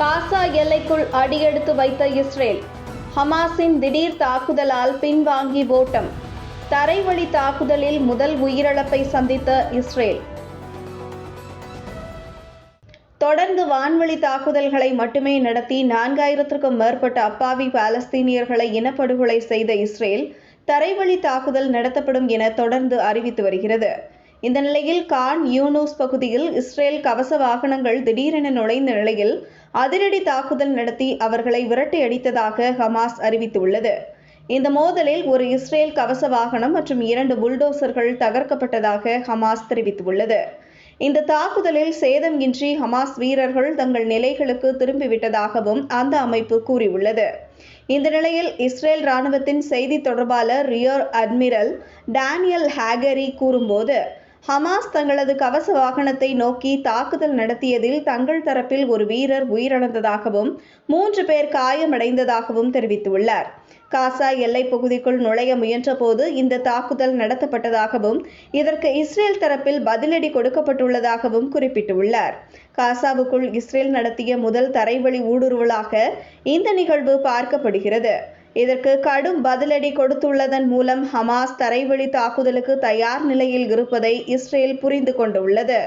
காசா எல்லைக்குள் அடியெடுத்து வைத்த இஸ்ரேல். ஹமாஸின் திடீர் தாக்குதலால் பின்வாங்கி ஓட்டம். தரைவழி தாக்குதலில் முதல் உயிரிழப்பை சந்தித்த இஸ்ரேல். தொடர்ந்து வான்வழி தாக்குதல்களை மட்டுமே நடத்தி நான்காயிரத்திற்கும் மேற்பட்ட அப்பாவி பாலஸ்தீனியர்களை இனப்படுகொலை செய்த இஸ்ரேல் தரைவழி தாக்குதல் நடத்தப்படும் என தொடர்ந்து அறிவித்து வருகிறது. இந்த நிலையில் கான் யூனூஸ் பகுதியில் இஸ்ரேல் கவச வாகனங்கள் திடீரென நுழைந்த நிலையில் அதிரடி தாக்குதல் நடத்தி அவர்களை விரட்டி அடித்ததாக ஹமாஸ் அறிவித்துள்ளது. இந்த மோதலில் ஒரு இஸ்ரேல் கவச வாகனம் மற்றும் இரண்டு புல்டோசர்கள் தகர்க்கப்பட்டதாக ஹமாஸ் தெரிவித்துள்ளது. இந்த தாக்குதலில் சேதம் இன்றி ஹமாஸ் வீரர்கள் தங்கள் நிலைகளுக்கு திரும்பிவிட்டதாகவும் அந்த அமைப்பு கூறியுள்ளது. இந்த நிலையில் இஸ்ரேல் ராணுவத்தின் செய்தி தொடர்பாளர் ரியர் அட்மிரல் டேனியல் ஹேகரி கூறும்போது ஹமாஸ் தங்களது கவச வாகனத்தை நோக்கி தாக்குதல் நடத்தியதில் தங்கள் தரப்பில் ஒரு வீரர் உயிரிழந்ததாகவும் மூன்று பேர் காயமடைந்ததாகவும் தெரிவித்துள்ளார். காசா எல்லைப் பகுதிக்குள் நுழைய முயன்றபோது இந்த தாக்குதல் நடத்தப்பட்டதாகவும் இதற்கு இஸ்ரேல் தரப்பில் பதிலடி கொடுக்கப்பட்டுள்ளதாகவும் குறிப்பிட்டுள்ளார். காசாவுக்குள் இஸ்ரேல் நடத்திய முதல் தரைவழி ஊடுருவலாக இந்த நிகழ்வு பார்க்கப்படுகிறது. இதற்கு கடும் பதிலடி கொடுத்துள்ளதன் மூலம் ஹமாஸ் தரைவழி தாக்குதலுக்கு தயார் நிலையில் இருப்பதை இஸ்ரேல் புரிந்து கொண்டுள்ளது.